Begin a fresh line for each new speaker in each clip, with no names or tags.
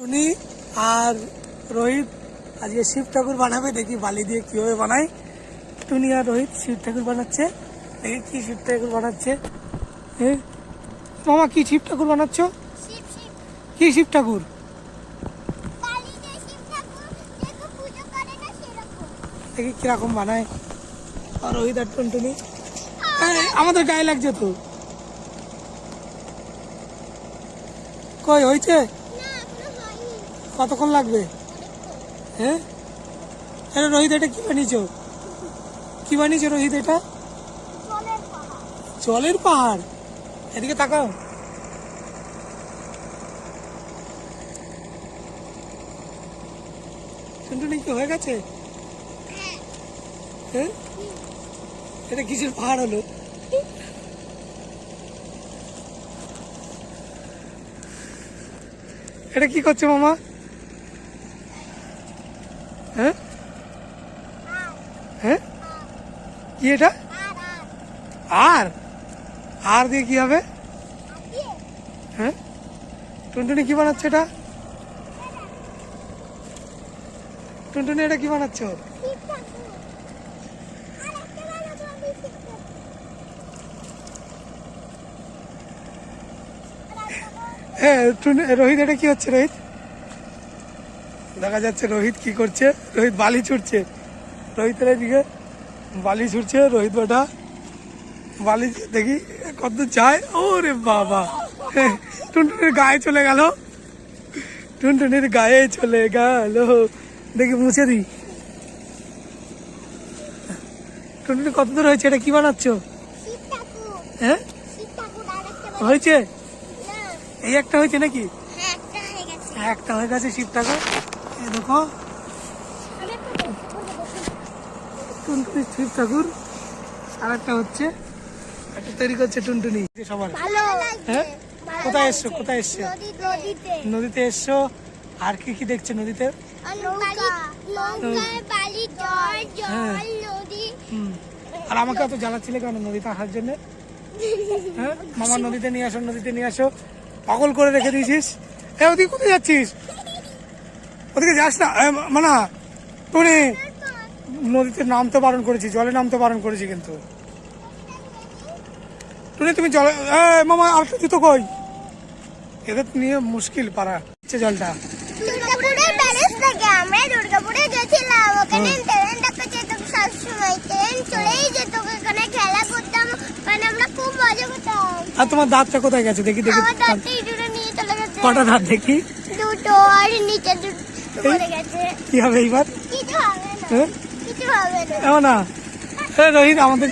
টুনি আর রোহিত আজকে শিব ঠাকুর বানাবে দেখি বালি দিয়ে কীভাবে বানায়। টুনি আর রোহিত শিব ঠাকুর বানাচ্ছে দেখি কি শিব ঠাকুর বানাচ্ছে। মামা কি শিব ঠাকুর বানাচ্ছ? কি শিব ঠাকুর? দেখি কীরকম বানায়। আর রোহিত আর টুনটুনি। এই, আমাদের গায়ে লাগছে তো। কই হয়েছে? কতক্ষণ লাগবে? হ্যাঁ? আরে রোহিত এটা কি বানিয়েছো? কি বানিয়েছো রোহিত এটা?
জলের পাহাড়।
এদিকে তাকাও। টুনটুনি কি হয়ে গেছে?
হ্যাঁ?
এটা কিসের পাহাড় হলো? এটা কি করছে মামা? হ্যাঁ? হ্যাঁ? কি এটা?
আর? আর
দিয়ে কি হবে? হ্যাঁ? টুনটুনি কি বানাচ্ছে এটা? টুনটুনি এটা কি বানাচ্ছ হ্যাঁ রোহিত, এটা কি হচ্ছে, রোহিত? দেখা যাচ্ছে রোহিত কি করছে? রোহিত বালি ছুটছে। রোহিতের এদিকে বালি ছুটছে রোহিত বেটা। বালি দেখি কত যায় ও রে বাবা। টুনটুনির গায়ে চলে গেল। টুনটুনির গায়ে চলে গেল। দেখি মুছে দিই। টুনটুনি কত দূর হয়েছে? এটা কি বানাচ্ছ? হ্যাঁ? হয়েছে? এই একটা হয়েছে নাকি?
হ্যাঁ একটা হয়ে গেছে।
শিব ঠাকুর দেখো। টুনটুনি শিব ঠাকুর। আর একটা হচ্ছে একটা তৈরি করছে টুনটুনি। সবার। হ্যাঁ? কোথায় এসছো? কোথায় এসছো?
নদীতে।
এসছো? আর কি কি দেখছে নদীতে? হ্যাঁ। আর আমাকে অত জ্বালাচ্ছিলে কেন নদীতে আসার জন্য? হ্যাঁ? মামা নদীতে নিয়ে আসো নদীতে নিয়ে আসো। পাগল করে রেখে দিয়েছিস? এ ওদিকে কোথায় যাচ্ছিস? ওদিকে যাস না মানা টুনি। নদীতে নামতে বারণ করেছি জলে নামতে বারণ করেছি কিন্তু। টুনি তুমি জলে মামা আর জুতো কই? এদের নিয়ে মুশকিল পারা হচ্ছে জলটা।
মানে
আর তোমার দাঁতটা কোথায় গেছে? দেখি দেখি। কটা দাঁত দেখি?
দুটো আর নিচে
কি হবে এইবার?
হবে না।
হ্যাঁ? রোহিত আমাদের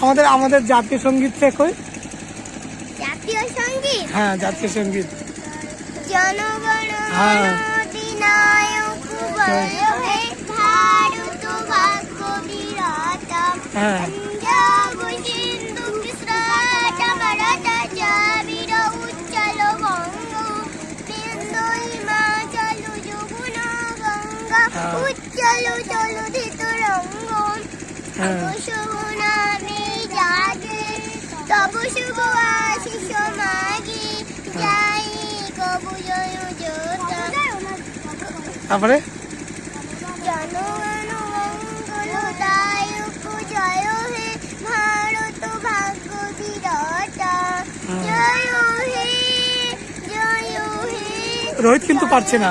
আমাদের আমাদের জাতীয় সংগীত কই
জাতীয় সংগীত?
হ্যাঁ জাতীয় সংগীত।
জনগণ
হ্যাঁ। হ্যাঁ।
গঙ্গা। উজ্জ্বল জলধিত রঙ্গ জাগে তব শুভ আশিস মাগি যাই কবু জয়
তারপরে রোহিত কিন্তু পারছে না